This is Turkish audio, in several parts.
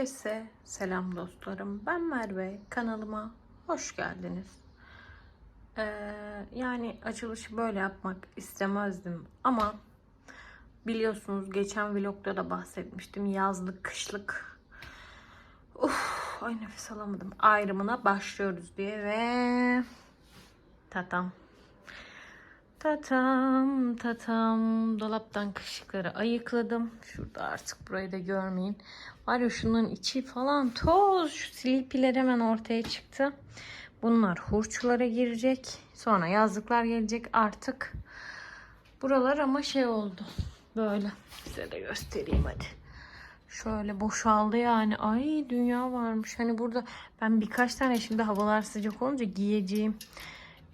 Herkese selam dostlarım. Ben Merve. Kanalıma hoş geldiniz. Ee, yani açılışı böyle yapmak istemezdim ama biliyorsunuz geçen vlogda da bahsetmiştim. Yazlık, kışlık. Uf, ay nefes alamadım. Ayrımına başlıyoruz diye ve tatam. Tatam tatam dolaptan kışlıkları ayıkladım. Şurada artık burayı da görmeyin. Var ya şunun içi falan toz. Şu silipiler hemen ortaya çıktı. Bunlar hurçlara girecek. Sonra yazlıklar gelecek artık. Buralar ama şey oldu. Böyle. Size de göstereyim hadi. Şöyle boşaldı yani. Ay dünya varmış. Hani burada ben birkaç tane şimdi havalar sıcak olunca giyeceğim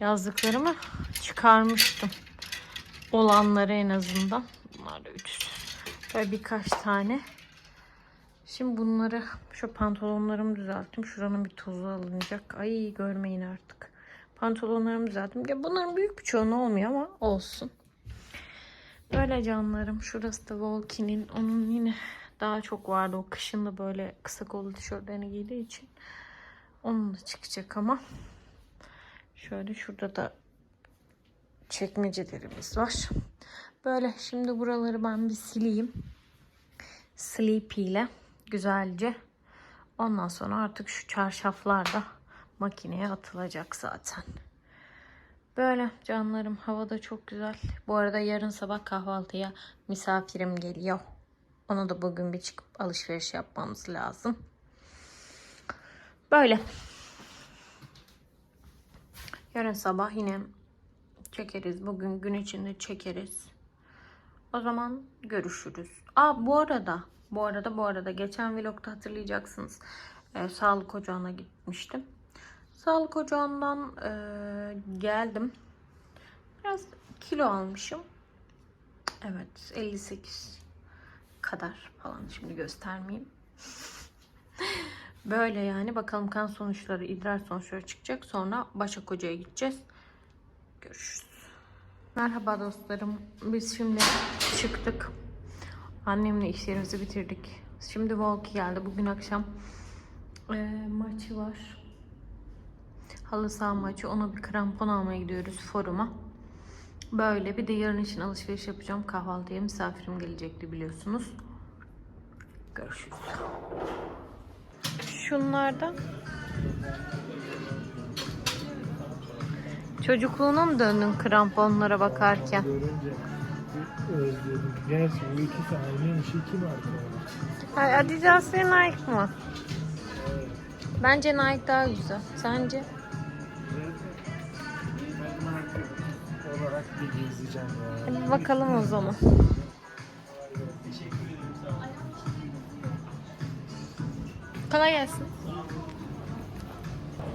yazdıklarımı çıkarmıştım. Olanları en azından. Bunlar da ütüsü. Böyle birkaç tane. Şimdi bunları şu pantolonlarımı düzelttim. Şuranın bir tozu alınacak. Ay görmeyin artık. Pantolonlarımı düzelttim. Ya bunların büyük bir çoğunu olmuyor ama olsun. Böyle canlarım. Şurası da Volki'nin. Onun yine daha çok vardı. O kışın da böyle kısa kollu tişörtlerini giydiği için. Onun da çıkacak ama. Şöyle şurada da çekmecelerimiz var. Böyle şimdi buraları ben bir sileyim. Sleepy ile güzelce. Ondan sonra artık şu çarşaflar da makineye atılacak zaten. Böyle canlarım havada çok güzel. Bu arada yarın sabah kahvaltıya misafirim geliyor. Onu da bugün bir çıkıp alışveriş yapmamız lazım. Böyle. Yarın sabah yine çekeriz. Bugün gün içinde çekeriz. O zaman görüşürüz. Aa bu arada, bu arada, bu arada geçen vlogda hatırlayacaksınız. Ee, sağlık ocağına gitmiştim. Sağlık ocağından e, geldim. Biraz kilo almışım. Evet 58 kadar falan şimdi göstermeyeyim. Böyle yani bakalım kan sonuçları, idrar sonuçları çıkacak. Sonra Başak Hoca'ya gideceğiz. Görüşürüz. Merhaba dostlarım. Biz şimdi çıktık. Annemle işlerimizi bitirdik. Şimdi Volki geldi. Bugün akşam e, maçı var. Halı saha maçı. Ona bir krampon almaya gidiyoruz foruma. Böyle bir de yarın için alışveriş yapacağım. Kahvaltıya misafirim gelecekti biliyorsunuz. Görüşürüz. Şunlardan. Çocukluğuna mı döndün kramponlara bakarken? Özledim. Gerçi bu ikisi aynıymış. iki marka var. Ay, Adidas ve Nike mı? Bence Nike daha güzel. Sence? Ben marka olarak bir gezeceğim ya. Hadi bakalım o zaman. Kolay gelsin.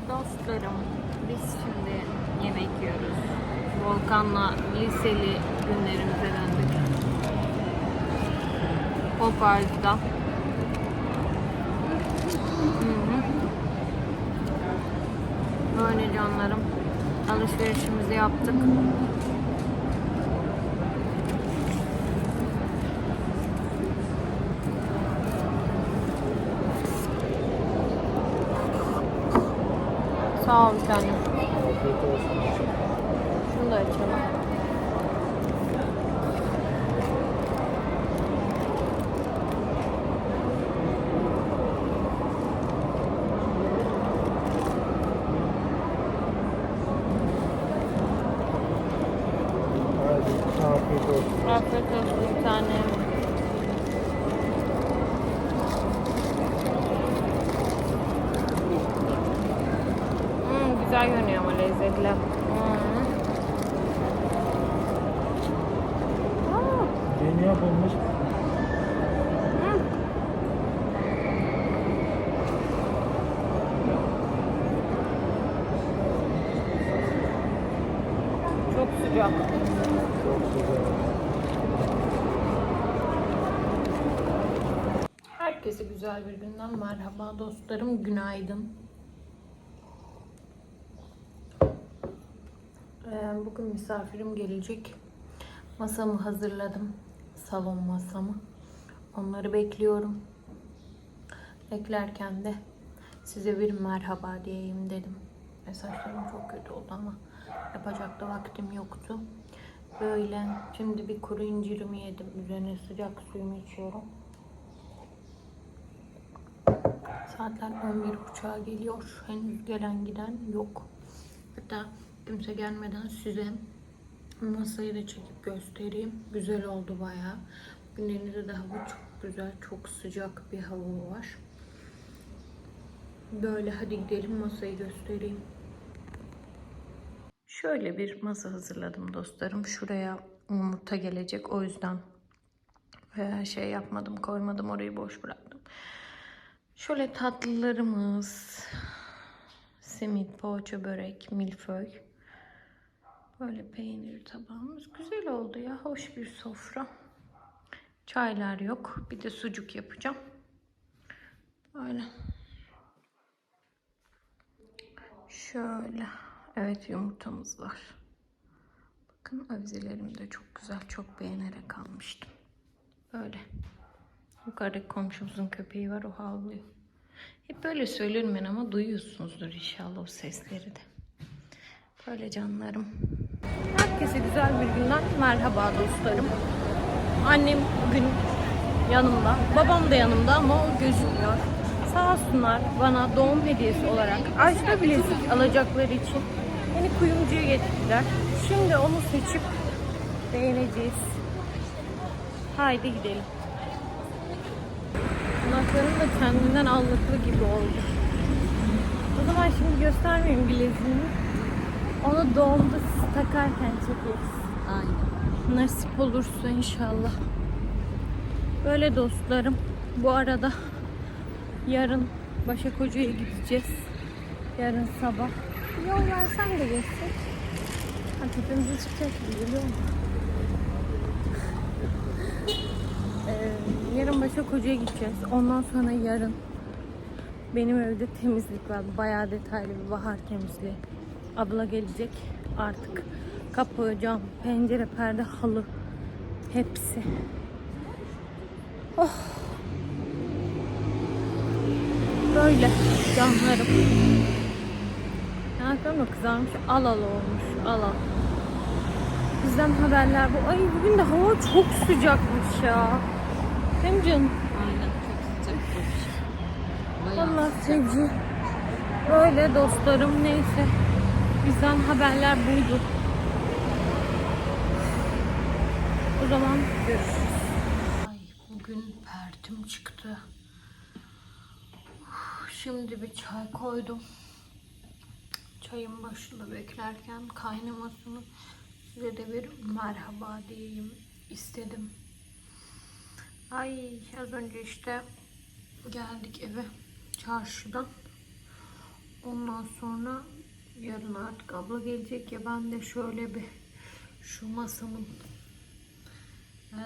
Dostlarım, biz şimdi yemek yiyoruz. Volkan'la liseli günlerimize döndük. Hı. Böyle canlarım. Alışverişimizi yaptık. Sağ ol bir tanem. Afiyet olsun. Şunu da açalım. Hadi olsun bir tanem. Hmm, güzel görünüyor ama lezzetli. Hmm. Yeni yapılmış. Güzel. Herkese güzel bir günden merhaba dostlarım. Günaydın. Ee, Bugün misafirim gelecek. Masamı hazırladım. Salon masamı. Onları bekliyorum. eklerken de size bir merhaba diyeyim dedim. E, saçlarım çok kötü oldu ama yapacak da vaktim yoktu. Böyle şimdi bir kuru incirimi yedim. Üzerine sıcak suyumu içiyorum. Saatler 11.30'a geliyor. Henüz gelen giden yok. Hatta kimse gelmeden size masayı da çekip göstereyim. Güzel oldu bayağı. Bugün denizde de hava çok güzel, çok sıcak bir hava var. Böyle hadi gidelim masayı göstereyim. Şöyle bir masa hazırladım dostlarım. Şuraya yumurta gelecek. O yüzden eee, şey yapmadım, koymadım. Orayı boş bıraktım. Şöyle tatlılarımız. Simit, poğaça, börek, milföy. Böyle peynir tabağımız. Güzel oldu ya. Hoş bir sofra. Çaylar yok. Bir de sucuk yapacağım. Böyle. Şöyle. Evet yumurtamız var. Bakın avizelerim de çok güzel. Çok beğenerek almıştım. Böyle. Yukarıdaki komşumuzun köpeği var. O havlıyor. Hep böyle söylerim ben ama duyuyorsunuzdur inşallah o sesleri de. Böyle canlarım. Herkese güzel bir günden merhaba dostlarım. Annem bugün yanımda. Babam da yanımda ama o gözükmüyor. Sağ olsunlar bana doğum hediyesi olarak Ajda bilezik alacakları için beni kuyumcuya getirdiler. Şimdi onu seçip beğeneceğiz. Haydi gidelim. Kulaklarım da kendinden allıklı gibi oldu. O zaman şimdi göstermeyeyim bileziğimi. Onu doğumda siz takarken çekeriz. Aynen. Nasip olursa inşallah. Böyle dostlarım. Bu arada yarın Başakoca'ya gideceğiz. Yarın sabah. Yol versen de geçsek. Ha, tepemize çıkacak gibi geliyor mu? Ee, yarın Başakoca'ya gideceğiz. Ondan sonra yarın benim evde temizlik var. Bayağı detaylı bir bahar temizliği. Abla gelecek artık. Kapı, cam, pencere, perde, halı. Hepsi. Oh. Böyle canlarım. Yanaklarım da kızarmış. Al al olmuş. Al al. Bizden haberler bu. Ay bugün de hava çok sıcakmış ya. Değil mi canım? Aynen çok sıcak Allah sevgi. Böyle dostlarım neyse. Bizden haberler buydu. O zaman görüşürüz. Ay bugün pertim çıktı. Şimdi bir çay koydum. Çayın başında beklerken kaynamasını size de bir merhaba diyeyim istedim. Ay az önce işte geldik eve çarşıdan. Ondan sonra yarın artık abla gelecek ya ben de şöyle bir şu masamın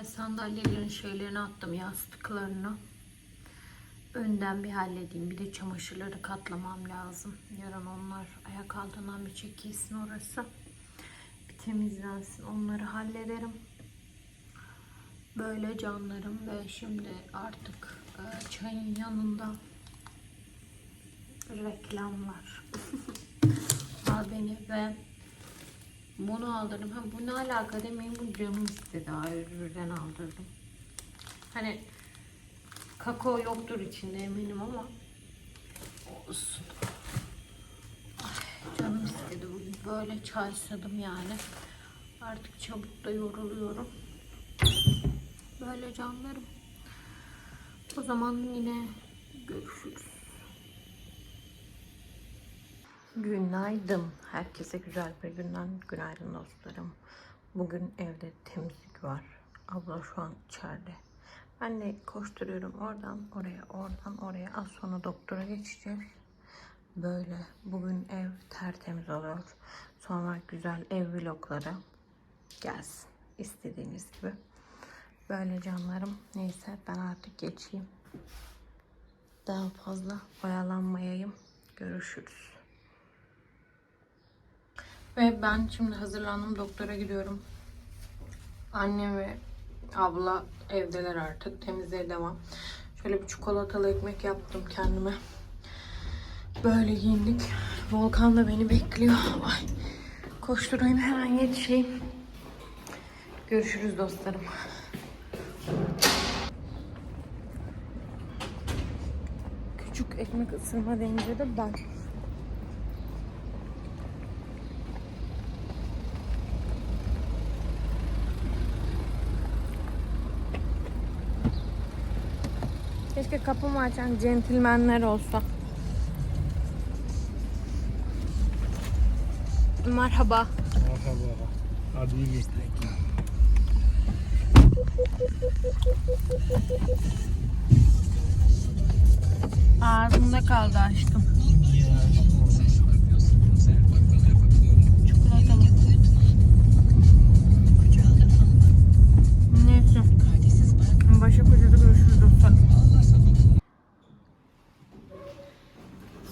sandalyelerin şeylerini attım yastıklarını. Önden bir halledeyim. Bir de çamaşırları katlamam lazım. Yarın onlar ayak altından bir çekilsin orası. Bir temizlensin. Onları hallederim. Böyle canlarım ve şimdi artık e, çayın yanında reklamlar. Al beni ve bunu aldırdım. Ha, bu ne alaka demeyin bu canım istedi. Ayrıca aldırdım. Hani kakao yoktur içinde eminim ama olsun. Ay, canım istedi bugün. Böyle çay sadım yani. Artık çabuk da yoruluyorum. Böyle canlarım. O zaman yine görüşürüz. Günaydın. Herkese güzel bir günden günaydın dostlarım. Bugün evde temizlik var. Abla şu an içeride. Ben de koşturuyorum oradan oraya, oradan oraya. Az sonra doktora geçeceğiz. Böyle bugün ev tertemiz oluyor. Sonra güzel ev vlogları gelsin. istediğiniz gibi. Böyle canlarım. Neyse ben artık geçeyim. Daha fazla oyalanmayayım. Görüşürüz. Ve ben şimdi hazırlandım. Doktora gidiyorum. Annem ve abla evdeler artık. Temizliğe devam. Şöyle bir çikolatalı ekmek yaptım kendime. Böyle giyindik. Volkan da beni bekliyor. Ay. Koşturayım hemen yetişeyim. Görüşürüz dostlarım. Küçük ekmek ısırma deyince de ben. Keşke kapımı açan centilmenler olsa. Merhaba. Merhaba. Hadi iyi bekle. Ağzımda kaldı aşkım. Ya, Çikolatalı. Neyse. Başak Hoca'da görüşürüz dostlar.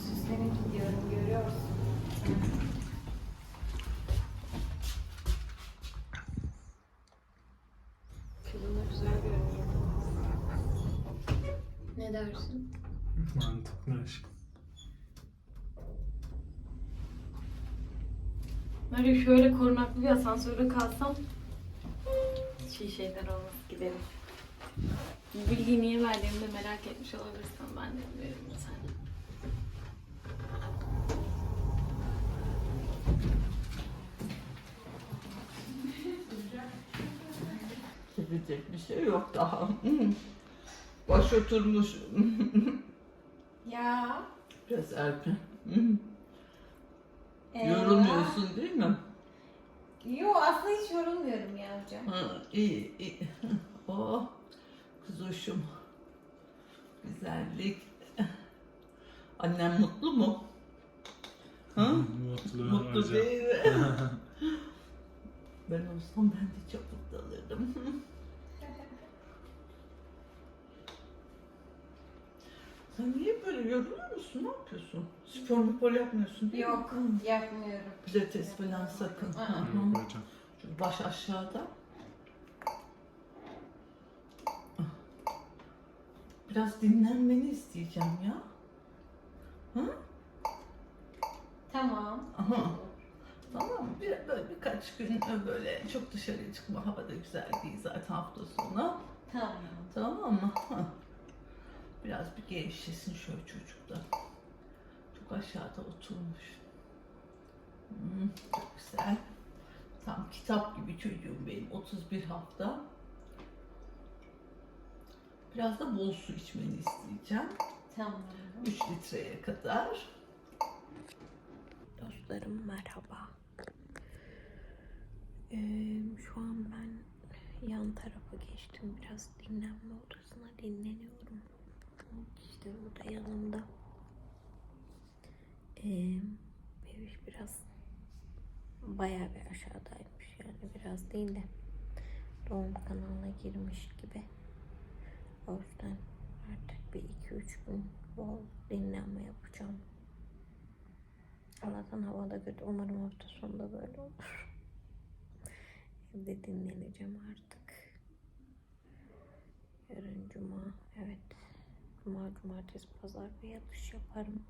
Süslere gidiyorum görüyorsun. Kızımda güzel görünüyor. Ne dersin? Mantıklı aşkım. Böyle şöyle korunaklı bir asansörde kalsam iyi şeyler olmaz gidelim. Bu bilgiyi niye verdiğimi de merak etmiş olabilirsin ben de veririm sana. Gidecek bir şey yok daha. Baş oturmuş. Ya. Biraz erken. Ee, Yorulmuyorsun değil mi? Yo aslında hiç yorulmuyorum ya hocam. Ha, iyi, iyi. Oh, kuzoşum. Güzellik. Annem mutlu mu? Ha? Mutlu, Mutlu hocam. değil mi? ben olsam ben de çok mutlu Sen niye böyle yoruluyor musun? Ne yapıyorsun? Spor spor yapmıyorsun değil Yok mi? yapmıyorum. Pilates falan sakın. Hı hı. Yok hocam. Şu baş aşağıda. Biraz dinlenmeni isteyeceğim ya. Hı? Tamam. Aha. Tamam mı? Bir, böyle birkaç gün böyle çok dışarıya çıkma havada güzel değil zaten hafta sonu. Tamam. Tamam mı? Hı. Biraz bir gevşesin şöyle çocuk da. Çok aşağıda oturmuş. Hmm, çok güzel. Tam kitap gibi çocuğum benim 31 hafta. Biraz da bol su içmeni isteyeceğim. Tamam. 3 litreye kadar. Dostlarım merhaba. Ee, şu an ben yan tarafa geçtim. Biraz dinlenme odasına dinleniyorum. İşte burada yanımda. Ee, bebiş biraz bayağı bir aşağıdaymış yani biraz değil de doğum kanalına girmiş gibi. O yüzden artık bir iki üç gün bol dinlenme yapacağım. Allah'tan havada kötü. Umarım hafta sonunda böyle olur. Evde dinleneceğim artık. Yarın cuma. Evet. Cuma, cumartesi, pazar bir yatış yaparım.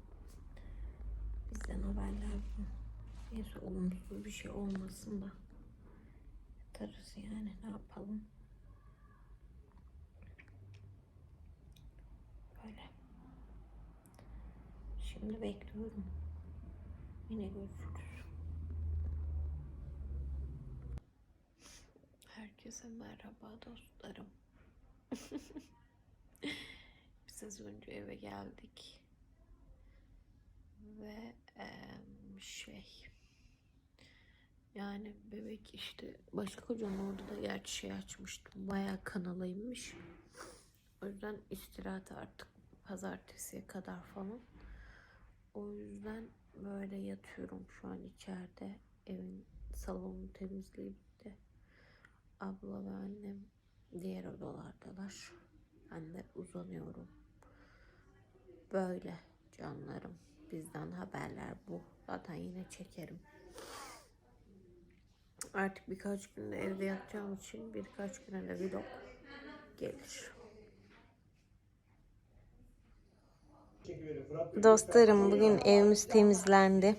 Bizden haberler bu. Neyse olumsuz bir şey olmasın da. Yatarız yani ne yapalım. Böyle. Şimdi bekliyorum. Yine görüşürüz. Herkese merhaba dostlarım. Az önce eve geldik. Ve em, şey yani bebek işte başka kocanın orada da gerçi şey açmıştım. Bayağı kanalıymış. O yüzden istirahat artık pazartesiye kadar falan. O yüzden böyle yatıyorum şu an içeride. Evin salonunu temizleyip de abla ve annem diğer odalardalar. Ben de uzanıyorum. Böyle canlarım. Bizden haberler bu. Zaten yine çekerim. Artık birkaç günde evde yatacağım için birkaç güne de vlog gelir. Dostlarım bugün evimiz temizlendi.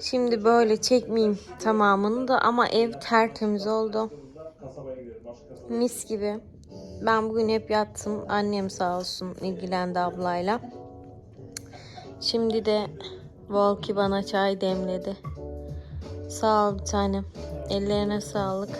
Şimdi böyle çekmeyeyim tamamını da ama ev tertemiz oldu. Mis gibi. Ben bugün hep yattım. Annem sağ olsun ilgilendi ablayla. Şimdi de Volki bana çay demledi. Sağ ol bir tanem. Ellerine sağlık.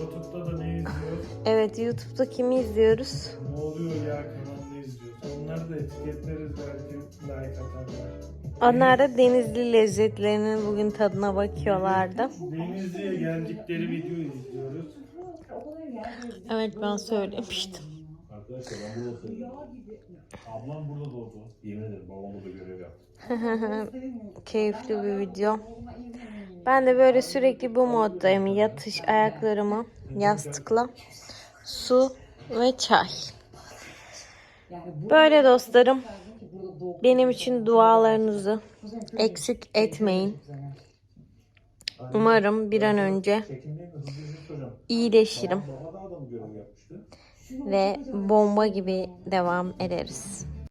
YouTube'da da ne izliyoruz? Evet YouTube'da kimi izliyoruz? Ne oluyor ya kanalını izliyoruz. Onları da etiketleriz belki like atarlar. Onlar da Denizli lezzetlerinin bugün tadına bakıyorlardı. Denizli'ye geldikleri videoyu izliyoruz. Evet ben söylemiştim. Arkadaşlar ben burada söyleyeyim. Ablam burada doğdu. Yemin ederim babam burada görev yaptı. Keyifli bir video. Ben de böyle sürekli bu moddayım. Yatış ayaklarımı yastıkla su ve çay. Böyle dostlarım. Benim için dualarınızı eksik etmeyin. Umarım bir an önce iyileşirim ve bomba gibi devam ederiz.